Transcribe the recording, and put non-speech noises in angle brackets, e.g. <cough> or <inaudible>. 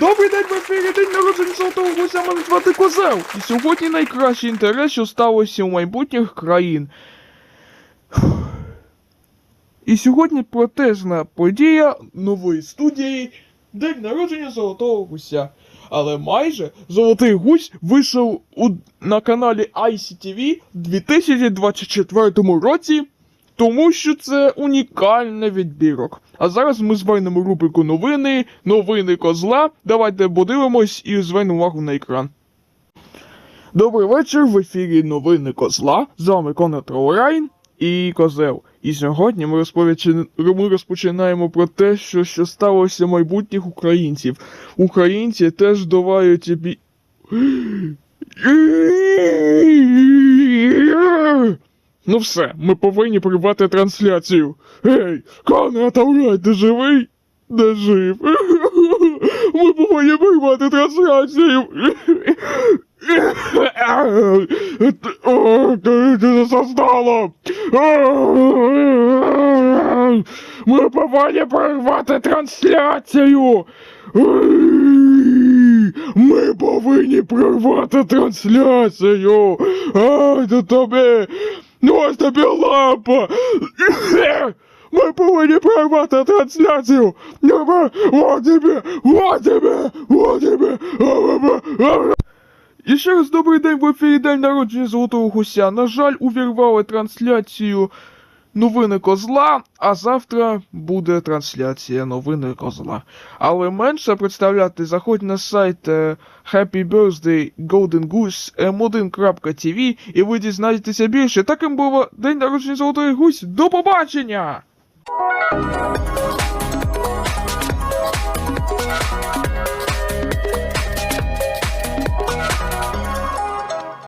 Добрий день в ефірі День народження Золотого Гуся, мене звати Козел. І сьогодні найкращий інтерес, що сталося у майбутніх країн. І сьогодні протежна подія нової студії День народження Золотого Гуся. Але майже Золотий Гусь вийшов у, на каналі ICTV в 2024 році, тому що це унікальний відбірок. А зараз ми звернемо рубрику новини, новини козла. Давайте подивимось і звернемо увагу на екран. Добрий вечір, в ефірі новини козла. З вами Конор Траурайн і Козел. І сьогодні ми, розповідчи- ми розпочинаємо про те, що, що сталося майбутніх українців. Українці теж довають бі... Ну все, ми повинні прибати трансляцію. Гей, Конрад Таурай, ти живий? Не жив. <laughs> Ми повинні приймати трансляцію. О, Ти ти це стало? Ми повинні приймати трансляцію. Ми повинні прорвати трансляцію. Ай, до тобі. Ну ось тобі лампа. Ми повинні прорвати трансляцію. О тебе, о тебе, о тебе. І ще раз добрий день в ефірі День народження Золотого Гуся. На жаль, увірвали трансляцію новини козла, а завтра буде трансляція новини козла. Але менше представляти, заходь на сайт е, Happy Birthday Golden Goose m1.tv і ви дізнаєтеся більше. Таким був День народження Золотої Гусь. До побачення!